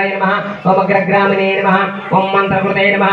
నమ. ఓం అగ్రగ్రామిణే నమ. ఓం మంత్రకృతే నమ.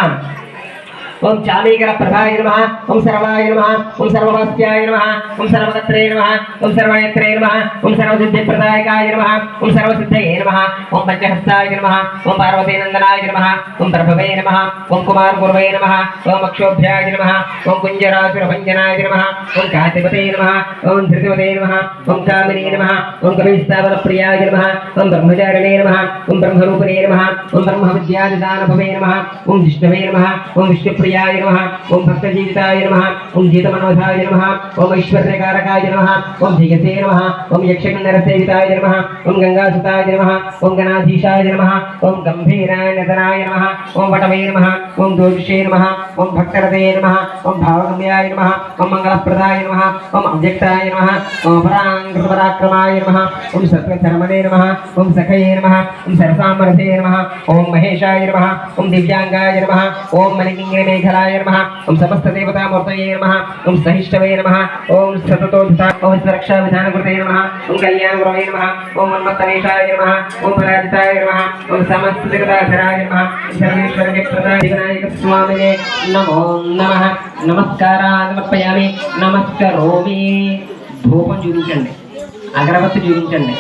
ఓం చాలీకర ప్రభాయ నమ ఓం సర్వాయ నమ ఓం సర్వమస్యాయ నమ ఓం సర్వగత్రే నమ ఓం సర్వనేత్రే నమ ఓం సర్వసిద్ధి ప్రదాయకాయ నమ ఓం సర్వసిద్ధయే నమ ఓం పంచహస్తాయ నమ ఓం పార్వతీనందనాయ నమ ఓం ప్రభవే నమ ఓం కుమార్ గురవే నమ ఓం అక్షోభ్యాయ నమ ఓం కుంజరాసురభంజనాయ నమ ఓం కాతిపతే నమ ఓం ధృతిపతే నమ ఓం కామినే నమ ఓం కవిస్థావన ప్రియాయ నమ ఓం బ్రహ్మచారిణే నమ ఓం బ్రహ్మరూపిణే నమ ఓం బ్రహ్మ విద్యాదానభవే నమ ఓం విష్ణవే నమ ఓం విష్ణుప్రియ విష్ణుప్రియాయ నమ ఓం భక్త జీవితాయ నమ ఓం జీత మనోధాయ నమ ఓం ఐశ్వర్యకారకాయ నమ ఓం ధిగసే నమ ఓం యక్షగంధర సేవితాయ నమ ఓం గంగాసుతాయ నమ ఓం గణాధీశాయ నమ ఓం గంభీరాయ నదనాయ నమ ఓం వటమే నమ ఓం జ్యోతిషే నమ ఓం భక్తరతే నమ ఓం భావగమ్యాయ నమ ఓం మంగళప్రదాయ నమ ఓం అవ్యక్తాయ నమ ఓం పరాంకృతపరాక్రమాయ నమ ఓం సత్వధర్మనే నమ ఓం సఖయే నమ ఓం సరసామరసే నమ ఓం మహేశాయ నమ ఓం దివ్యాంగాయ నమ ఓం మణికింగే మేఘలాయ నమ. ఓం సమస్త దేవతామూర్తయే నమ. ఓం సహిష్టవే నమ. ఓం సతతోధిత ఓం సురక్షా విధానకృతే నమ. ఓం కళ్యాణ గురవే నమ. ఓం మన్మత్తనేశాయ నమ. ఓం పరాజితాయ నమ. ఓం సమస్త జగదాధరాయ నమ. సర్వేశ్వర వినాయక స్వామినే నమో. నమ నమస్కారాన్ని నమస్కరోమి. ధూపం చూపించండి. అగరబత్తి చూపించండి.